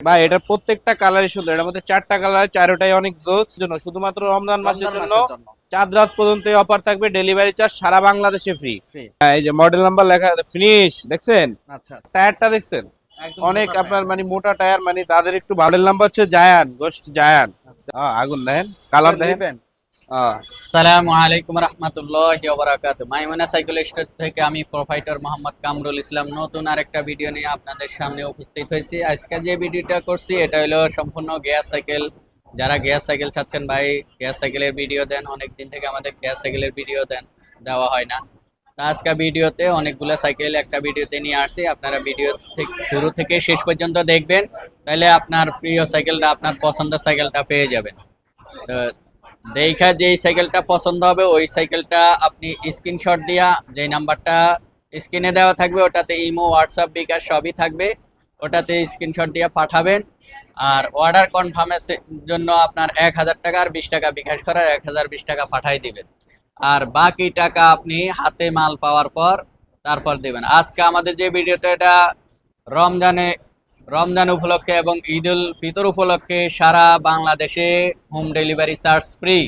ভাই এটা প্রত্যেকটা কালারই সুন্দর। এটার মধ্যে চারটা কালার চারোটাই অনেক জোস জন্য। শুধুমাত্র রমজান মাসের জন্য চাঁদ রাত পর্যন্ত অফার থাকবে ডেলিভারি চার্জ সারা বাংলাদেশে ফ্রি এই যে মডেল নাম্বার লেখা আছে ফিনিশ দেখছেন? আচ্ছা টায়ারটা দেখছেন? অনেক আপনার মানে মোটা টায়ার মানে তাদের একটু মডেল নাম্বার হচ্ছে জায়ান গোস্ট জায়ান। আচ্ছা। হ্যাঁ, আগুন দেখেন কালার দেখেন আসসালামু আলাইকুম রহমতুল্লাহ বারাকাতু মাইমুনা সাইকেল স্টোর থেকে আমি প্রোভাইডার মোহাম্মদ কামরুল ইসলাম নতুন আরেকটা ভিডিও নিয়ে আপনাদের সামনে উপস্থিত হয়েছি। আজকে যে ভিডিওটা করছি, এটা হলো সম্পূর্ণ গ্যাস সাইকেল। যারা গ্যাস সাইকেল চাচ্ছেন ভাই, গ্যাস সাইকেলের ভিডিও দেন। অনেক দিন থেকে আমাদের গ্যাস সাইকেলের ভিডিও দেন, দেওয়া হয় না। তা আজকে ভিডিওতে অনেকগুলো সাইকেল একটা ভিডিওতে নিয়ে আসছি। আপনারা ভিডিও শুরু থেকে শেষ পর্যন্ত দেখবেন। তাহলে আপনার প্রিয় সাইকেলটা, আপনার পছন্দের সাইকেলটা পেয়ে যাবেন। দেখা যেই সাইকেলটা পছন্দ হবে, ওই সাইকেলটা আপনি স্ক্রিনশট দিয়া যে নাম্বারটা স্ক্রিনে দেওয়া থাকবে, ওটাতে ইমো হোয়াটসঅ্যাপ বিকাশ সবই থাকবে, ওটাতে স্ক্রিনশট দিয়ে পাঠাবেন। আর অর্ডার কনফার্মের জন্য আপনার এক হাজার টাকা আর বিশ টাকা বিকাশ করার এক হাজার বিশ টাকা পাঠাই দিবেন। আর বাকি টাকা আপনি হাতে মাল পাওয়ার পর তারপর দেবেন। আজকে আমাদের যে ভিডিওটা, এটা রমজানে রমজান উপলক্ষে এবং ঈদ উল ফিতর উপলক্ষে সারা বাংলাদেশে হোম ডেলিভারি চার্জ ফ্রি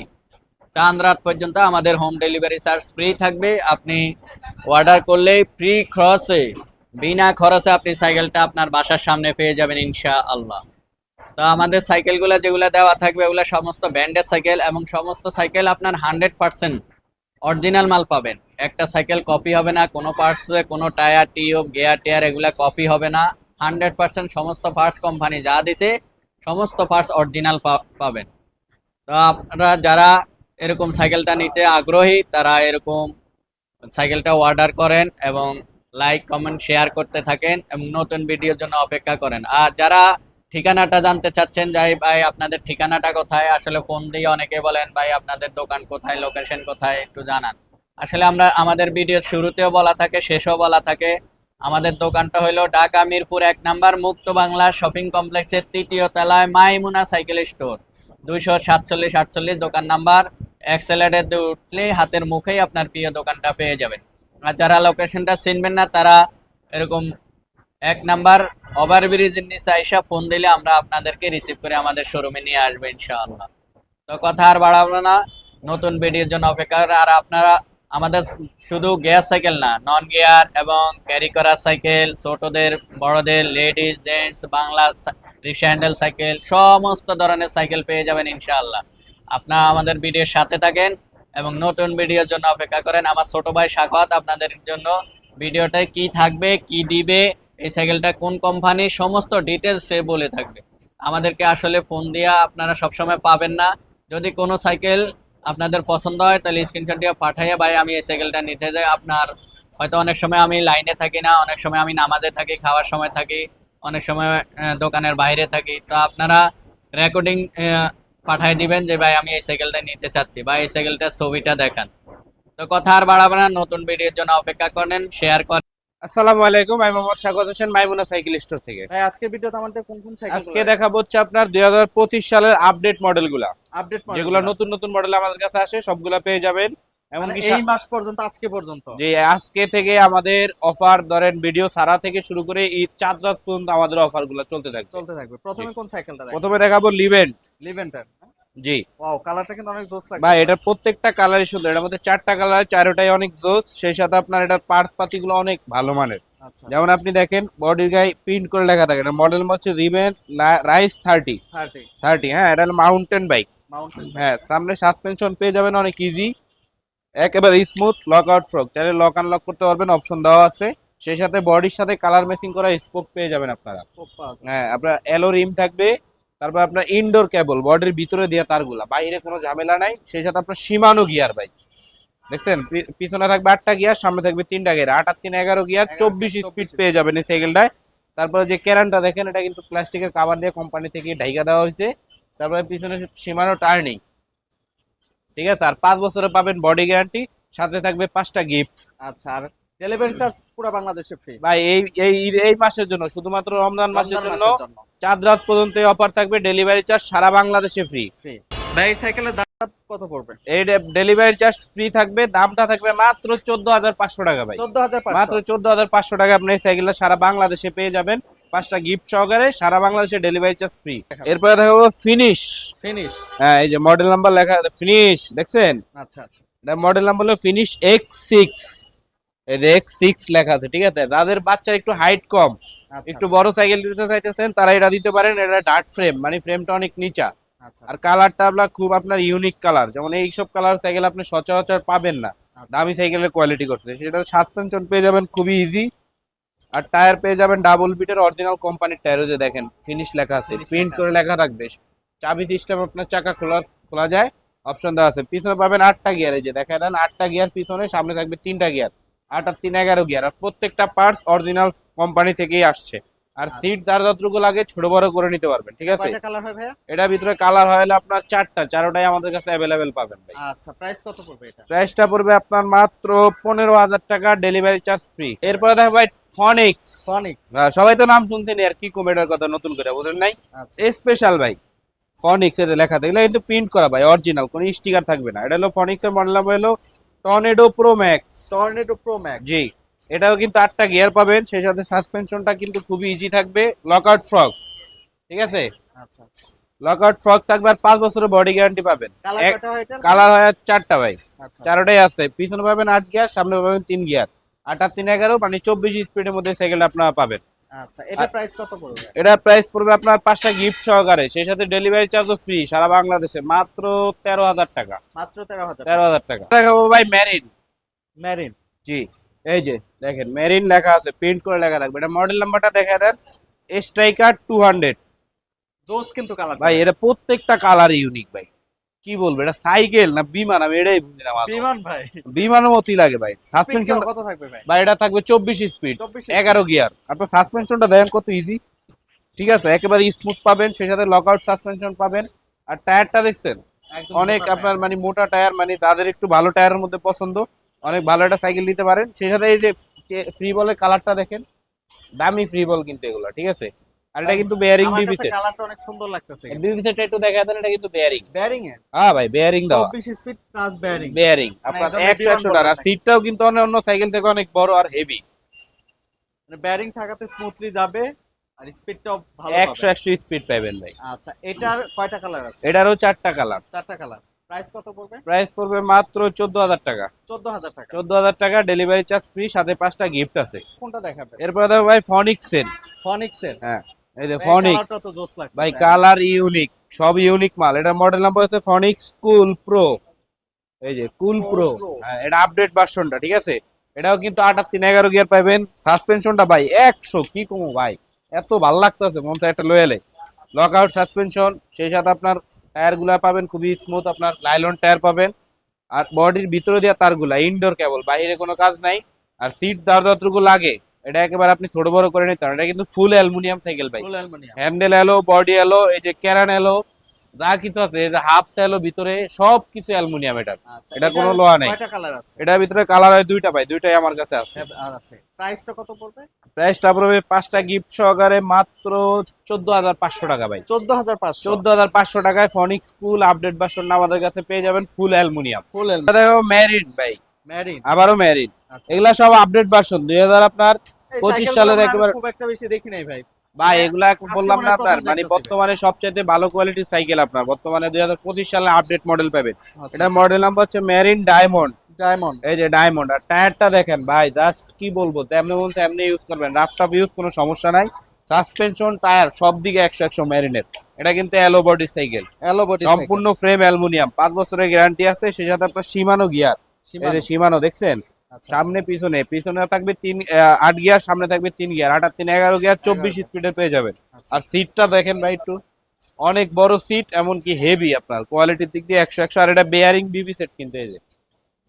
চাঁদ রাত পর্যন্ত আমাদের হোম ডেলিভারি চার্জ ফ্রি থাকবে। আপনি অর্ডার করলে ফ্রি খরচে বিনা খরচে আপনি সাইকেলটা আপনার বাসার সামনে পেয়ে যাবেন ইনশা আল্লাহ তো আমাদের সাইকেলগুলো যেগুলো দেওয়া থাকবে, ওগুলো সমস্ত ব্র্যান্ডের সাইকেল এবং সমস্ত সাইকেল আপনার হান্ড্রেড পার্সেন্ট অরিজিনাল মাল পাবেন। একটা সাইকেল কপি হবে না, কোনো পার্টসে কোনো টায়ার টিউব গিয়ার টিয়ার এগুলা কপি হবে না। হান্ড্রেড পার্সেন্ট সমস্ত পার্টস কোম্পানি যা দিছে, সমস্ত পার্টস অরিজিনাল পাবেন। তো আপনারা যারা এরকম সাইকেলটা নিতে আগ্রহী, তারা এরকম সাইকেলটা অর্ডার করেন এবং লাইক কমেন্ট শেয়ার করতে থাকেন এবং নতুন ভিডিওর জন্য অপেক্ষা করেন। আর যারা ঠিকানাটা জানতে চাচ্ছেন যাই ভাই, আপনাদের ঠিকানাটা কোথায়? আসলে ফোন দিয়ে অনেকে বলেন, ভাই, আপনাদের দোকান কোথায়? লোকেশন কোথায়? একটু জানান। আসলে আমরা, আমাদের ভিডিওর শুরুতেও বলা থাকে, শেষও বলা থাকে। আমাদের দোকানটা হলো ঢাকা, মিরপুর এক নাম্বার, মুক্ত বাংলা শপিং কমপ্লেক্সের তৃতীয় তলায় মাইমুনা সাইকেল স্টোর। দুইশো সাতচল্লিশ আটচল্লিশ দোকান নাম্বার। এক্সেলেটে উঠলে হাতের মুখেই আপনার প্রিয় দোকানটা পেয়ে যাবেন। আর যারা লোকেশনটা চিনবেন না, তারা এরকম এক নাম্বার ওভারব্রিজের নিচে আইসা ফোন দিলে আমরা আপনাদেরকে রিসিভ করে আমাদের শোরুমে নিয়ে আসব ইনশাআল্লাহ। তো কথা আর বাড়াবো না। নতুন ভিডিওর জন্য অপেক্ষা আর আপনারা আমাদের শুধু গিয়ার সাইকেল না নন গিয়ার এবং ক্যারি করার সাইকেল, ছোটদের, বড়দের ladies gents Bangla rickshaw handle cycle, সমস্ত ধরনের সাইকেল পেয়ে যাবেন ইনশাআল্লাহ। আপনারা আমাদের ভিডিওর সাথে থাকেন এবং নতুন ভিডিওর জন্য অপেক্ষা করেন। আমার ছোট ভাই সাকত আপনাদের জন্য ভিডিওটায় কি থাকবে, কি দিবে, এই সাইকেলটা কোন কোম্পানি সমস্ত ডিটেলস সে বলে থাকবে। আমাদেরকে আসলে ফোন দিয়া আপনারা সবসময় পাবেন না। যদি কোনো সাইকেল আপনাদের পছন্দ হয়, তাহলে স্ক্রিনশট দিয়ে পাঠাইয়া ভাই, আমি এই সাইকেলটা নিতে যাই। আপনার হয়তো অনেক সময় আমি লাইনে থাকি না, অনেক সময় আমি নামাজে থাকি, খাওয়ার সময় থাকি, অনেক সময় দোকানের বাইরে থাকি। তো আপনারা রেকর্ডিং পাঠাই দিবেন যে ভাই, আমি এই সাইকেলটা নিতে চাচ্ছি। বা এই সাইকেলটার ছবিটা দেখান। তো কথা আর বাড়াবেন নতুন ভিডিওর জন্য অপেক্ষা করেন শেয়ার করেন। আসসালামু আলাইকুম আমি মোহাম্মদ স্বাগত হোসেন মাইমুনা সাইকেল স্টোর থেকে। ভাই আজকের ভিডিওতে আমাদের কোন কোন সাইকেল আজকে দেখাবো হচ্ছে আপনার দুই সালের আপডেট মডেলগুলা আপডেট যেগুলো নতুন নতুন মডেল আমাদের কাছে আসে সবগুলা পেয়ে যাবেন। এমনকি মানে এই মাস পর্যন্ত আজকে পর্যন্ত? যে আজকে থেকে আমাদের অফার ধরেন ভিডিও সারা থেকে শুরু করে ঈদ চাঁদ রাত পর্যন্ত আমাদের অফারগুলো চলতে থাকবে। চলতে থাকবে। প্রথমে কোন সাইকেলটা প্রথমে দেখাবো লিভেন্ট লিভেন্টার জি। ওয়াও কালারটা কিন্তু অনেক জোস লাগছে। ভাই এটার প্রত্যেকটা কালারই সুন্দর। এটার মধ্যে চারটা কালার চারোটাই অনেক জোস। সেই সাথে আপনার এটার পার্টস পাতিগুলো অনেক ভালো মানের। আচ্ছা। যেমন আপনি দেখেন বডির গায়ে প্রিন্ট করে লেখা থাকে। এটা মডেল হচ্ছে রিবেন রাইস থার্টি 30 থার্টি হ্যাঁ এটা হলো মাউন্টেন বাইক মাউন্টেন হ্যাঁ সামনে সাসপেনশন পেয়ে যাবেন অনেক ইজি একেবারে স্মুথ লক আউট ফ্রক চাইলে লক আনলক করতে পারবেন অপশন দেওয়া আছে। সেই সাথে বডির সাথে কালার ম্যাচিং করা স্পোক পেয়ে যাবেন আপনারা। হ্যাঁ আপনার এলো রিম থাকবে। তারপর আপনার ইনডোর কেবল বডির ভিতরে দেওয়া তারগুলা বাইরে কোনো ঝামেলা নাই সেই সাথে আপনার সীমানো গিয়ার বাইক দেখছেন? পিছনে থাকবে আটটা গিয়ার সামনে থাকবে তিনটা গিয়ার আট আর তিন এগারো গিয়ার চব্বিশ স্পিড 24 পেয়ে যাবেন এই সাইকেলটায় তারপরে যে ক্যারানটা দেখেন এটা কিন্তু প্লাস্টিকের কাভার দিয়ে কোম্পানি থেকে ঢাইকা দেওয়া হয়েছে। তারপরে পিছনে সীমানো টার্নিং ঠিক আছে? আর পাঁচ বছরে পাবেন বডি গ্যারান্টি সাথে থাকবে পাঁচটা গিফট আচ্ছা আর ডেলিভারি চার্জ পুরো বাংলাদেশে ফ্রি ভাই এই এই এই মাসের জন্য শুধুমাত্র রমজান মাসের জন্য চাঁদ রাত পর্যন্ত অফার থাকবে ডেলিভারি চার্জ সারা বাংলাদেশে ফ্রি ফ্রি ভাই সাইকেলের দাম কত পড়বে? এই ডেলিভারি চার্জ ফ্রি থাকবে দামটা থাকবে মাত্র চোদ্দ হাজার পাঁচশো টাকা ভাই। 14500 মাত্র চোদ্দ হাজার পাঁচশো টাকা আপনি এই সাইকেলটা সারা বাংলাদেশে পেয়ে যাবেন। পাঁচটা গিফট সহকারে সারা বাংলাদেশে ডেলিভারি চার্জ ফ্রি এরপরে দেখাবো ফিনিশ ফিনিশ হ্যাঁ এই যে মডেল নাম্বার লেখা আছে ফিনিশ দেখছেন? আচ্ছা আচ্ছা। এটা মডেল নাম্বার হলো finish X six X six লেখা আছে ঠিক আছে? যাদের বাচ্চার একটু হাইট কম আচ্ছা একটু বড় সাইকেল দিতে চাইতেছেন তারা এটা দিতে পারেন এটা ডার্ট ফ্রেম মানে ফ্রেমটা অনেক নিচা। আচ্ছা আর কালারটা আপনার খুব আপনার ইউনিক কালার যেমন এই সব কালার সাইকেল আপনি সচরাচর পাবেন না। আচ্ছা। দামি সাইকেলের কোয়ালিটি করছে সেটা সাসপেনশন পেয়ে যাবেন খুবই ইজি আর টায়ার পেয়ে যাবেন ডাবল বিটের অরিজিনাল কোম্পানির টায়ার যে দেখেন ফিনিশ লেখা আছে প্রিন্ট করে লেখা থাকবে। চাবি সিস্টেম আপনার চাকা খোলা খোলা যায় অপশন দেওয়া আছে। পিছনে পাবেন আটটা গিয়ার যে দেখা দেন আটটা গিয়ার পিছনে সামনে থাকবে তিনটা গিয়ার আট আর তিন এগারো গিয়ার আর প্রত্যেকটা পার্টস অরিজিনাল কোম্পানি থেকেই আসছে। আর আচ্ছা। সিট যার যতটুকু লাগে ছোট বড় করে নিতে পারবেন ঠিক আছে? হয় এটার ভিতরে কালার হলে আপনার চারটা চারোটাই আমাদের কাছে অ্যাভেলেবেল পাবেন ভাই। আচ্ছা প্রাইস কত পড়বে এটা? প্রাইসটা পড়বে আপনার মাত্র পনেরো হাজার টাকা ডেলিভারি চার্জ ফ্রি এরপরে দেখো ভাই ফনিক্স ফনিক্স সবাই তো নাম শুনছেন আর কি কমেডার কথা নতুন করে বুঝলেন নাই? আচ্ছা। স্পেশাল ভাই ফনিক্স এর লেখা থাকলে কিন্তু প্রিন্ট করা ভাই অরিজিনাল কোনো স্টিকার থাকবে না। এটা হলো ফনিক্স এর মডেল হলো tornado pro max tornado pro max জি এটাও কিন্তু আটটা গিয়ার পাবেন সেই সাথে সাসপেনশনটা কিন্তু খুবই ইজি থাকবে লকআউট ফ্রক ঠিক আছে? আচ্ছা। লকআউট ফ্রক থাকবে আর পাঁচ বছরের বডি গ্যারান্টি পাবেন। হয় কালার হয় চারটা ভাই। আচ্ছা। চারোটাই আছে। পিছনে পাবেন আট গিয়ার সামনে পাবেন তিন গিয়ার। আট আর তিন এগারো মানে চব্বিশ স্পিডের মধ্যে সাইকেল আপনারা পাবেন। আচ্ছা এটা প্রাইস কত পড়বে? এটা প্রাইস পড়বে আপনার পাঁচটা গিফট সহকারে সেই সাথে ডেলিভারি চার্জও ফ্রি সারা বাংলাদেশে মাত্র তেরো হাজার টাকা। মাত্র টাকা। দেখাবো ভাই ম্যারিন ম্যারিন জি এই যে দেখেন মেরিন লেখা আছে প্রিন্ট করে লেখা থাকবে। এটা মডেল নাম্বারটা দেখা দেন স্ট্রাইকার জোস কিন্তু কালার ভাই এটা প্রত্যেকটা কালার ইউনিক ভাই। কি বলব এটা সাইকেল না বিমান? আমি এটাই বুঝি না বিমান ভাই। বিমানের মতই লাগে ভাই। সাসপেনশন কত থাকবে ভাই? ভাই এটা থাকবে চব্বিশ স্পিড 24 এগারো গিয়ার আপনার সাসপেনশনটা দেখেন কত ইজি ঠিক আছে একেবারে স্মুথ পাবেন সেই সাথে লক আউট সাসপেনশন পাবেন। আর টায়ারটা দেখছেন? অনেক আপনার মানে মোটা টায়ার মানে তাদের একটু ভালো টায়ারের মধ্যে পছন্দ। অনেক ভালো একটা সাইকেল নিতে পারেন। সেই সাথে এই যে ফ্রি বলের কালারটা দেখেন। দামি ফ্রি বল কিন্তু এগুলো ঠিক আছে? আর এটা কিন্তু বেয়ারিং বিবি সেট কালারটা অনেক সুন্দর লাগতেছে বিবি সেটটা একটু দেখা দেন এটা কিন্তু বেয়ারিং বেয়ারিং এ? হ্যাঁ ভাই বেয়ারিং দাও 24 স্পিড প্লাস বেয়ারিং বেয়ারিং আপনার একদম একশো বিমান একশো বলবেন টাকা সিটটাও কিন্তু অন্য অন্য সাইকেল থেকে অনেক বড় আর হেভি মানে বেয়ারিং থাকাতে স্মুথলি যাবে আর স্পিডটাও ভালো একশো পাবে। একশো স্পিড পাবেন ভাই। আচ্ছা এটার কয়টা কালার আছে? এটারও চারটা কালার চারটা কালার প্রাইস কত পড়বে? প্রাইস পড়বে মাত্র চোদ্দ হাজার টাকা। 14000 টাকা। চোদ্দ হাজার টাকা ডেলিভারি চার্জ ফ্রি সাথে পাঁচটা গিফট আছে। কোনটা দেখাবে এরপরে দেখো ভাই ফনিক্স এর ফনিক্স এর হ্যাঁ। এই যে ফনিক্স ভাই কালার ইউনিক সব ইউনিক মাল। এটা মডেল নাম্বার হচ্ছে ফনিক্স কুল প্রো এই যে কুল প্রো Pro। এটা আপডেট ভার্সনটা ঠিক আছে? এটাও কিন্তু তিন এগারো গিয়ার পাবেন সাসপেনশনটা ভাই একশো কি কমো ভাই? এত ভালো লাগতেছে মন একটা লয়েলে লক আউট সাসপেনশন সেই সাথে আপনার পাবেন খুবই স্মুথ আপনার লাইলন টায়ার পাবেন। আর বডির ভিতরে দেওয়া তারগুলা ইনডোর কেবল বাইরে কোনো কাজ নাই। আর সিট দার যতটুকু লাগে। এটা একেবারে আপনি ছোট বড় করে নিতে পারেন। এটা কিন্তু ফুল অ্যালুমিনিয়াম সাইকেল ভাই full aluminium handle alloy body alloy এই যে ক্যারান এলো যা কিছু আছে এই যে হাফ এলো ভিতরে সব কিছু অ্যালুমিনিয়াম এটা এটা কোনো লোহা নেই। কয়টা কালার আছে? এটার ভিতরে কালার হয় দুইটা ভাই দুইটাই আমার কাছে আছে। আর আছে। প্রাইসটা কত পড়বে? প্রাইসটা পড়বে পাঁচটা গিফট সহকারে মাত্র চোদ্দ হাজার পাঁচশো টাকা ভাই। 14500 চোদ্দ হাজার পাঁচশো টাকায় ফনিক স্কুল আপডেট ভার্সন আমাদের কাছে পেয়ে যাবেন ফুল অ্যালুমিনিয়াম ফুল দেখো ম্যারিড ভাই ম্যারিন আবারও ম্যারিড এগুলা সব আপডেট ভার্সন দুই হাজার আপনার 25 সালের একেবারে- খুব একটা বেশি দেখি নাই ভাই। ভাই এগুলা বললাম না আপনার মানে। বর্তমানে সবচেয়ে ভালো কোয়ালিটির সাইকেল আপনার। বর্তমানে দুই হাজার পঁচিশ সালে আপডেট মডেল পাবেন। আচ্ছা, এটা মডেল নাম্বার হচ্ছে মেরিন ডায়মন্ড ডায়মন্ড এই যে ডায়মন্ড আর টায়ারটা দেখেন ভাই জাস্ট কি বলব তেমনি বলতে এমনি ইউজ করবেন। রাফ টাফ ইউজ কোনো সমস্যা নাই। সাসপেনশন টায়ার সব দিকে একশো একশো মেরিনের এটা কিন্তু alloy body cycle alloy body সম্পূর্ণ ফ্রেম অ্যালুমিনিয়াম পাঁচ বছরের গ্যারান্টি আছে সেই সাথে আপনার সীমানো গিয়ার সীমানো দেখছেন? আচ্ছা, সামনে পিছনে। পিছনে থাকবে তিন আট গিয়ার সামনে থাকবে তিন গিয়ার। আট আর তিন এগারো গিয়ার চব্বিশ। স্পিডে পেয়ে যাবেন। আচ্ছা। আর সিটটা দেখেন ভাই একটু। অনেক বড় সিট এমনকি হেভি আপনার। কোয়ালিটির দিক দিয়ে একশো একশো। আর এটা বেয়ারিং বিবি সেট কিন্তু এই যে।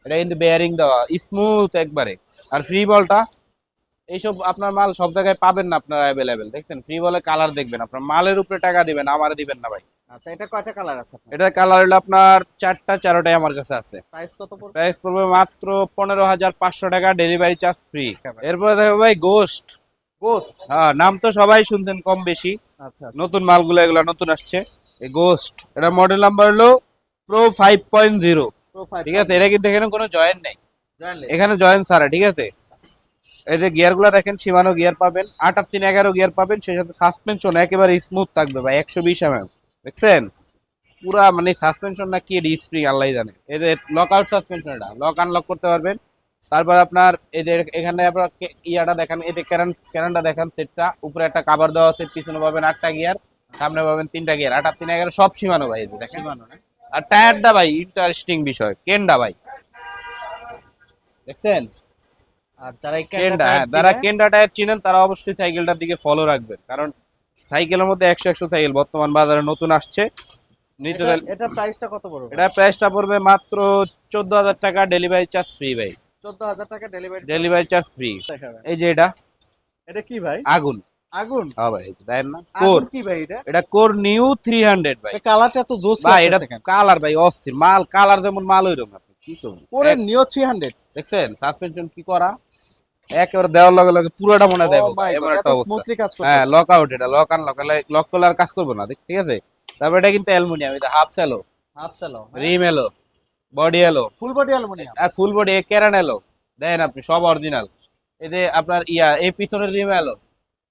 এটা কিন্তু বেয়ারিং দেওয়া। স্মুথ একবারে। আর ফ্রি বলটা এইসব আপনার মাল সব জায়গায় পাবেন না আপনার অ্যাভেলেবেল দেখছেন? ফ্রি বলে কালার দেখবেন। আপনার মালের উপরে টাকা দিবেন আমার দিবেন না ভাই। আচ্ছা এটা কয়টা কালার আছে এটার কালার হলো আপনার চারটা চারোটাই আমার কাছে আছে। প্রাইস কত পড়বে? প্রাইস পড়বে মাত্র পনেরো হাজার পাঁচশো টাকা ডেলিভারি চার্জ ফ্রি এরপরে দেখো ভাই গোস্ট গোস্ট হ্যাঁ নাম তো সবাই শুনতেন কম বেশি। আচ্ছা আচ্ছা। নতুন মালগুলো এগুলো নতুন আসছে। এই গোস্ট এটা মডেল নাম্বার হলো প্রো ফাইভ পয়েন্ট জিরো ঠিক আছে এটা কিন্তু এখানে কোনো জয়েন্ট নেই। এখানে জয়েন্ট সারা ঠিক আছে? এই যে গিয়ারগুলা দেখেন সীমানো গিয়ার পাবেন। আট আট তিন এগারো গিয়ার পাবেন সেই সাথে সাসপেনশন একেবারে স্মুথ থাকবে ভাই একশো বিশ এম দেখছেন? পুরা মানে সাসপেনশন না কি স্প্রিং আল্লাহ জানে। এদের লক আউট সাসপেনশন এটা লক আনলক করতে পারবেন। তারপর আপনার এই যে এখানে আপনার ইয়াটা দেখেন এটা ক্যারান ক্যারানটা দেখেন সেটটা উপরে একটা কাভার দেওয়া আছে পিছনে পাবেন আটটা গিয়ার সামনে পাবেন তিনটা গিয়ার আট তিন এগারো সব সীমানো ভাই দেখেন। সীমানো আর টায়ারটা ভাই ইন্টারেস্টিং বিষয় কেনডা ভাই? দেখছেন? আর যারা কেনডা হ্যাঁ যারা কেনডা টায়ার চিনেন তারা অবশ্যই সাইকেলটার দিকে ফলো রাখবেন। কারণ সাইকেলের মধ্যে একশো একশো সাইকেল বর্তমান বাজারে নতুন আসছে। নিতে এটা প্রাইসটা কত পড়বে? এটা প্রাইসটা পড়বে মাত্র চোদ্দ হাজার টাকা ডেলিভারি চার্জ ফ্রি ভাই। চোদ্দ হাজার টাকা ডেলিভারি ডেলিভারি চার্জ ফ্রি এই যে এটা। এটা কি ভাই? আগুন। আগুন? হ্যাঁ ভাই দেখেন না। কোর কি ভাই এটা? এটা কোর নিউ ভাই। কালারটা তো জোস ভাই এটা কালার ভাই অস্থির। মাল কালার যেমন মাল ওইরকম। আপনি কি করবেন? কোরে নিও 300 দেখছেন? সাসপেনশন কি করা? একেবারে দেওয়ার লগে লগে পুরোটা মনে এমন একটা অবস্থা। স্মুথলি কাজ হ্যাঁ লক আউট এটা লক আনলক লক আর কাজ করব না ঠিক আছে? তারপর এটা কিন্তু অ্যালুমিনিয়াম এটা হাফ সেলো half Cello rim alloy body alloy. Full body aluminium. আর ফুল বডি কেরান এলো। দেখেন আপনি সব অরিজিনাল এই যে আপনার ইয়া এই পিছনের রিম এলো।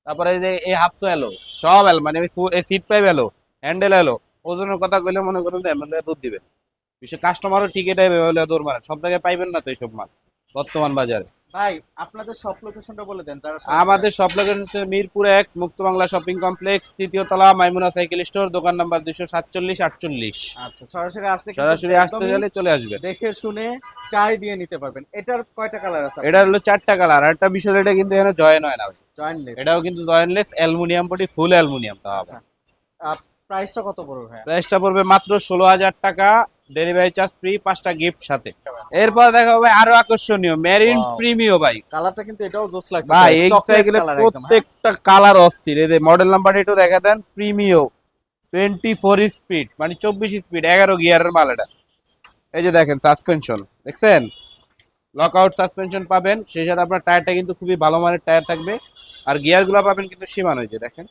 তারপরে এই যে এই হাফসো এলো। সব এলো মানে এই সিট পাইপ এলো হ্যান্ডেল এলো। ওজনের কথা কইলে মনে করেন দুধ দিবে। বিশেষ কাস্টমারও দেবে হলে দৌড় মারে। সব জায়গায় পাইবেন না তো এইসব মাল। বর্তমান বাজারে। ভাই আপনাদের সব লোকেশনটা বলে দেন যারা আমাদের সব লোকেশন হচ্ছে মিরপুর এক মুক্ত বাংলা শপিং কমপ্লেক্স তৃতীয় তলা মাইমুনা সাইকেল স্টোর দোকান নাম্বার দুইশো সাতচল্লিশ আটচল্লিশ। আচ্ছা সরাসরি আসলে কিন্তু সরাসরি আসতে গেলে চলে আসবেন দেখে শুনে চাই দিয়ে নিতে পারবেন। এটার কয়টা কালার আছে এটা হলো চারটা কালার আর একটা বিষয় এটা কিন্তু এখানে জয়েন হয় না ভাই। জয়েন্টলেস এটাও কিন্তু jointless aluminium body full aluminium তাও আচ্ছা। প্রাইসটা কত পড়বে ভাই প্রাইসটা পড়বে মাত্র ষোলো হাজার টাকা। ডেলিভারি চার্জ ফ্রি পাঁচটা গিফট সাথে। এরপর দেখা হবে আরও আকর্ষণীয় মেরিন. প্রিমিও ভাই। কালারটা কিন্তু এটাও জোস লাগছে ভাই এই সাইকেলের হ্যাঁ? প্রত্যেকটা কালার অস্থির। এই মডেল নাম্বার একটু দেখা দেন প্রিমিও টোয়েন্টি ফোর স্পিড মানে চব্বিশ স্পিড এগারো গিয়ারের মাল এটা এই যে দেখেন সাসপেনশন দেখছেন? লক আউট সাসপেনশন পাবেন সেই সাথে আপনার টায়ারটা কিন্তু খুবই ভালো মানের টায়ার থাকবে। আর গিয়ারগুলো পাবেন কিন্তু সীমানো যে দেখেন?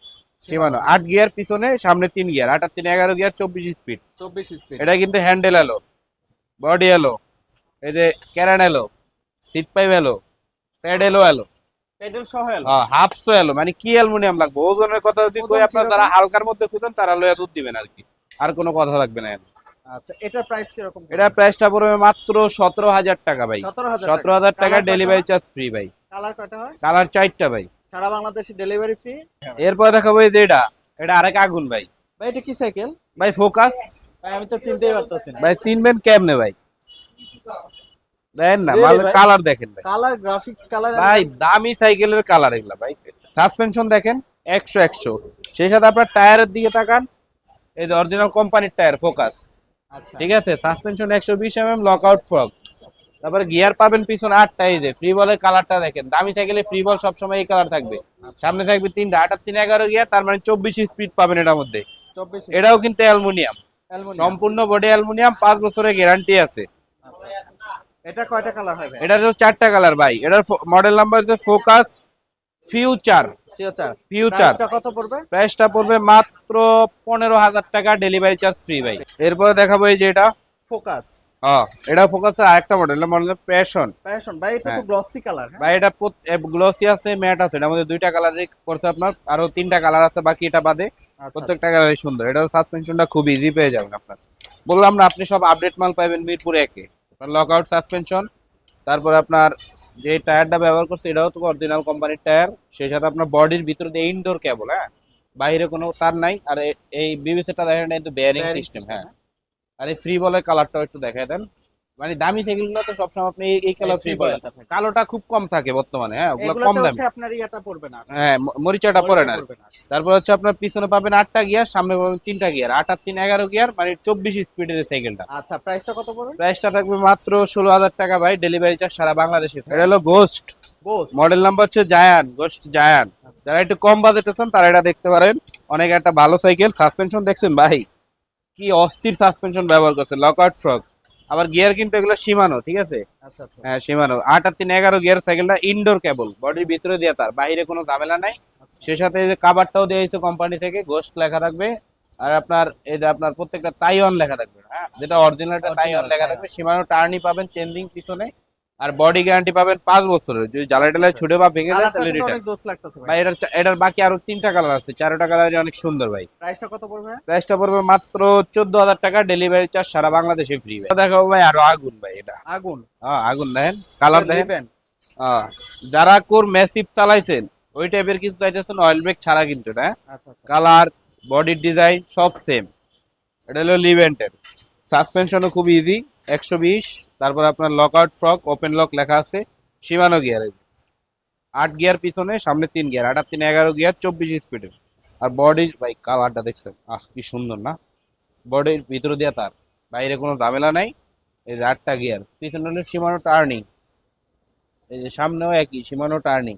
সীমানো। আট গিয়ার পিছনে সামনে তিন গিয়ার। আট আর তিন এগারো গিয়ার চব্বিশ স্পিড। 24 স্পিড। এটা কিন্তু হ্যান্ডেল এলো বডি এলো এই যে ক্যারান এলো সিট পাইপ এলো প্যাড এলো এলো পেডেল সহ এলো হাফ সো এলো মানে কি অ্যালুমিনিয়াম লাগবে? ওজনের কথা যদি কই আপনার যারা হালকার মধ্যে খুঁজেন তারা লয়া দুধ দিবেন আর কি। আর কোনো কথা লাগবে না আচ্ছা এটার প্রাইস কি রকম এটা প্রাইসটা পড়বে মাত্র সতেরো হাজার টাকা ভাই। 17000 সতেরো হাজার টাকা ডেলিভারি চার্জ ফ্রি ভাই। কালার কয়টা হয়? কালার চারটা ভাই। সারা বাংলাদেশে ডেলিভারি ফ্রি এরপর দেখাবো এই যে এটা। এটা আরেক আগুন ভাই। ভাই এটা কি সাইকেল ভাই ফোকাস ভাই আমি তো চিনতেই পারতেছি না। ভাই চিনবেন কেমনে ভাই? দেখেন না মাল কালার দেখেন ভাই। কালার গ্রাফিক্স কালার ভাই দামি সাইকেলের কালার এগুলা ভাই। সাসপেনশন দেখেন একশো একশো। সেই সাথে আপনার টায়ারের দিকে তাকান। এই যে অরিজিনাল কোম্পানির টায়ার ফোকাস আচ্ছা। ঠিক আছে? সাসপেনশন একশো বিশ M M lock out fork তারপরে গিয়ার পাবেন পিছনে আটটা এই যে ফ্রি বলের কালারটা দেখেন। দামি থাকলে ফ্রি বল সবসময় এই কালার থাকবে। সামনে থাকবে তিনটা আট আর তিন এগারো গিয়ার তার মানে চব্বিশ স্পিড পাবেন এটার মধ্যে। 24 এটাও কিন্তু অ্যালুমিনিয়াম। সম্পূর্ণ বডি অ্যালুমিনিয়াম পাঁচ বছরের গ্যারান্টি আছে। আচ্ছা। এটা কয়টা কালার এটার চারটা কালার ভাই। এটার মডেল নাম্বার হচ্ছে ফোকাস ফিউচার ফিউচার কত পড়বে? প্রাইসটা পড়বে মাত্র পনেরো হাজার টাকা ডেলিভারি চার্জ ফ্রি ভাই। এরপরে দেখাবো এই যে এটা। ফোকাস এটা ফোকাসের আরেকটা মডেল মডেল প্যাশন প্যাশন ভাই এটা তো হ্যাঁ। গ্লসি কালার হ্যাঁ? ভাই এটা গ্লোসি আছে ম্যাট আছে এটার মধ্যে দুইটা কালার করছে আপনার আরও তিনটা কালার আছে বাকি এটা বাদে আচ্ছা প্রত্যেকটা কালারই সুন্দর। এটার সাসপেনশনটা খুব ইজি পেয়ে যাবেন আপনার। বললাম না আপনি সব আপডেট মাল পাবেন মিরপুর একে। লক আউট সাসপেনশন তারপর আপনার যে টায়ারটা ব্যবহার করছে এটাও তো অরিজিনাল কোম্পানির টায়ার সেই সাথে আপনার বডির ভিতরে দিয়ে ইনডোর কেবল হ্যাঁ? বাইরে কোনো তার নাই আর এই বিবিসিটা দেখেন কিন্তু বেয়ারিং সিস্টেম হ্যাঁ। আর এই ফ্রি বলের কালারটাও একটু দেখায় দেন। মানে দামি সাইকেলগুলো তো সবসময় আপনি এই- কালার ফ্রি বলেন কালোটা খুব কম থাকে বর্তমানে হ্যাঁ ওগুলো কম দামি। হচ্ছে আপনার ইয়াটা পড়বে না। হ্যাঁ মরিচাটা পড়ে না। তারপর হচ্ছে আপনার পিছনে পাবেন আটটা গিয়ার সামনে পাবেন তিনটা গিয়ার আট আর তিন এগারো গিয়ার মানে চব্বিশ স্পিডের সাইকেলটা আচ্ছা প্রাইসটা কত পড়বে? প্রাইসটা থাকবে মাত্র ষোলো হাজার টাকা ভাই ডেলিভারি চার্জ সারা বাংলাদেশে এটা হলো গোস্ট মডেল নাম্বার হচ্ছে জায়ান গোস্ট জায়ান যারা একটু কম বাজেটে চান তারা এটা দেখতে পারেন। অনেক একটা ভালো সাইকেল সাসপেনশন দেখছেন ভাই? কি অস্থির সাসপেনশন ব্যবহার করছে? লকআউট ফ্রক আবার গিয়ার কিন্তু এগুলো সীমানো ঠিক আছে? আচ্ছা আচ্ছা। হ্যাঁ সীমানো। আট আর তিন এগারো গিয়ার সাইকেলটা ইনডোর কেবল বডির ভিতরে দেওয়া তার বাইরে কোনো ঝামেলা নাই। সে সাথে যে কাবারটাও দেওয়া হয়েছে কোম্পানি থেকে গোস্ট লেখা থাকবে। আর আপনার এই যে আপনার প্রত্যেকটা তাইওয়ান লেখা থাকবে হ্যাঁ? যেটা অরিজিনালটা তাইওয়ান লেখা। থাকবে সীমানো টার্নই পাবেন চেঞ্জিং পিছনে। আর বডি গ্যারান্টি পাবেন পাঁচ বছরের। যদি জ্বালাই টালাই ছুটে বা ভেঙে যায় তাহলে রিটার্ন অনেক জোস লাগতেছে ভাই। এটার এটার বাকি আরও তিনটা কালার আছে। চারটা কালার অনেক সুন্দর ভাই। প্রাইসটা কত পড়বে? প্রাইসটা পড়বে মাত্র চোদ্দ হাজার টাকা। ডেলিভারি চার্জ সারা বাংলাদেশে ফ্রি ভাই। দেখাবো ভাই আরও আগুন ভাই এটা। আগুন? হ্যাঁ আগুন দেখেন। কালার দেখেন। হ্যাঁ, যারা কোর মেসিভ চালাইছেন ওই টাইপের কিন্তু চাইতেছেন অয়েল ব্রেক ছাড়া কিন্তু আচ্ছা আচ্ছা। কালার বডির ডিজাইন সব সেম এটা হলো লিভেন্টের সাসপেনশনও খুব ইজি একশো বিশ তারপর আপনার lock out fork open lock লেখা আছে সীমানো গিয়ার আট গিয়ার পিছনে সামনে তিন গিয়ার আট আর তিন এগারো গিয়ার চব্বিশ স্পিডের আর বডির ভাই কালারটা দেখছেন? আহ কি সুন্দর না? বডির ভিতরে দেওয়া তার বাইরে কোনো ঝামেলা নাই। এই যে আটটা গিয়ার পিছনে হলো সীমানো টার্নিং এই যে সামনেও একই সীমানো টার্নিং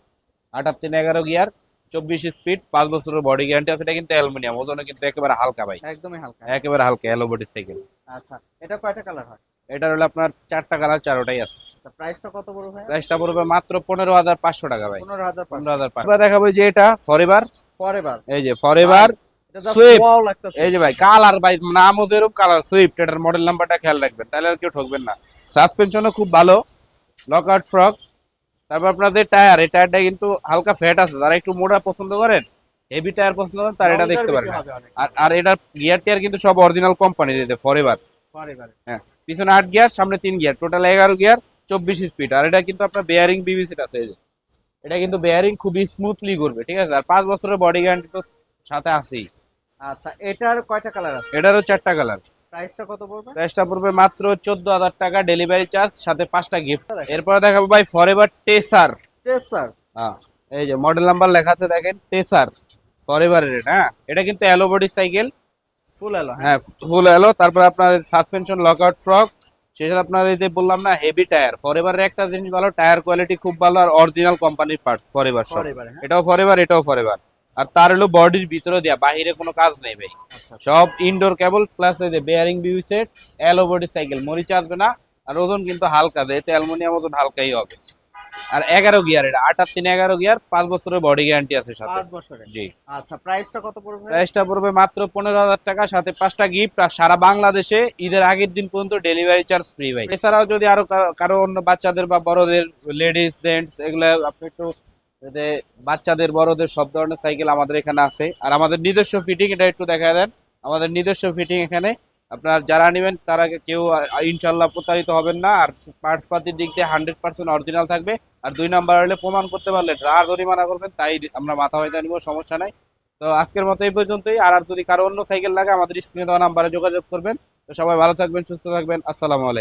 আট আর তিন এগারো গিয়ার চব্বিশ স্পিড পাঁচ বছরের বডি গ্যারান্টি আছে এটা কিন্তু অ্যালুমিনিয়াম ওজনে কিন্তু একেবারে হালকা ভাই। একদমই হালকা। একেবারে হালকা এলো বডির সাইকেল আচ্ছা এটা কয়টা কালার হয়? এটা হলো আপনার চারটা কালার চারোটাই আছে। আচ্ছা প্রাইসটা কত পড়বে প্রাইসটা পড়বে মাত্র পনেরো হাজার পাঁচশো টাকা ভাই। পনেরো হাজার পনেরো হাজার পাঁচশো। দেখাবো যে এটা ফরেভার ফরএভার এই যে ফরেভার এটা জাস্ট Swift। ওয়াও লাগতেছে। এই যে ভাই কালার ভাই নামও যেরকম কালার সুইফট এটার মডেল নাম্বারটা খেয়াল রাখবেন। তাহলে আর কেউ ঠকবেন না। সাসপেনশনও খুব ভালো। লক আউট ফ্রক তারপর আপনাদের টায়ার এই টায়ারটা কিন্তু হালকা ফ্যাট আছে। যারা একটু মোটা পছন্দ করেন হেভি টায়ার পছন্দ করেন তারা এটা দেখতে পারেন। আর আর এটার গিয়ার টিয়ার কিন্তু সব অরিজিনাল কোম্পানি দিতে ফরেভার ফরএভার পিছনে আট গিয়ার সামনে তিন গিয়ার টোটাল এগারো গিয়ার চব্বিশ স্পিড আর এটা কিন্তু আপনার বেয়ারিং বিবিসিট আছে এই যে। এটা কিন্তু বেয়ারিং খুবই স্মুথলি করবে ঠিক আছে? আর পাঁচ বছরের বডি গ্যারান্টি তো সাথে আছেই। আচ্ছা এটার কয়টা কালার আছে? এটারও চারটা কালার প্রাইসটা কত পড়বে? প্রাইসটা পড়বে মাত্র চোদ্দ হাজার টাকা ডেলিভারি চার্জ সাথে পাঁচটা গিফট এরপরে দেখাবো ভাই ফরএভার টেসার টেস্ট স্যার হ্যাঁ এই যে মডেল নাম্বার লেখা আছে দেখেন টেসার ফরএভারের এটা হ্যাঁ? এটা কিন্তু অ্যালো বডি সাইকেল ফুল এলো হ্যাঁ ফুল এলো তারপর আপনার সাসপেনশন লকআউট ফ্রক শেষে আপনার এই যে বললাম না হেভি টায়ার ফরএভারের একটা জিনিস ভালো টায়ার কোয়ালিটি খুব ভালো আর অরিজিনাল কোম্পানির পার্টস ফরএভার সব। হ্যাঁ। এটাও ফরএভার এটাও ফরএভার আর তার হলো বডির ভিতরে দেয়া বাহিরে কোনো কাজ নেই ভাই। আচ্ছা সব ইনডোর কেবল প্লাস এই যে বেয়ারিং বিউই সেট অ্যালো বডি সাইকেল মরিচা আসবে না আর ওজন কিন্তু হালকা দেয় এতে অ্যালুমিনিয়াম ওজন হালকাই হবে। আর এগারো গিয়ার এটা। আট আর তিন এগারো গিয়ার পাঁচ বছরের বডি গ্যারান্টি আছে সাথে। পাঁচ বছরের। জি। আচ্ছা প্রাইসটা কত পড়বে? প্রাইসটা পড়বে মাত্র পনেরো হাজার টাকা সাথে পাঁচটা গিফট আর সারা বাংলাদেশে ঈদের আগের দিন পর্যন্ত ডেলিভারি চার্জ ফ্রি ভাই। এছাড়াও যদি আরও কারো- অন্য বাচ্চাদের বা বড়দের লেডিস জেন্টস এগুলো আপনি একটু বাচ্চাদের বড়দের সব ধরনের সাইকেল আমাদের এখানে আছে। আর আমাদের নিজস্ব ফিটিং এটা একটু দেখা দেন। আমাদের নিজস্ব ফিটিং এখানে আপনার যারা নেবেন, তারা কেউ ইনশাল্লাহ প্রতারিত হবেন না। আর পার্টস পাতির দিক দিয়ে হান্ড্রেড পার্সেন্ট অরিজিনাল থাকবে। আর দুই নাম্বার হলে প্রমাণ করতে পারলে যা জরিমানা করবেন, তাই আমরা মাথা হয়ে নিব, সমস্যা নাই। তো আজকের মতো এই পর্যন্তই। আর আর যদি কারও অন্য সাইকেল লাগে, আমাদের স্ক্রিনে দেওয়া নাম্বারে যোগাযোগ করবেন। তো সবাই ভালো থাকবেন, সুস্থ থাকবেন। আসসালামু আলাইকুম।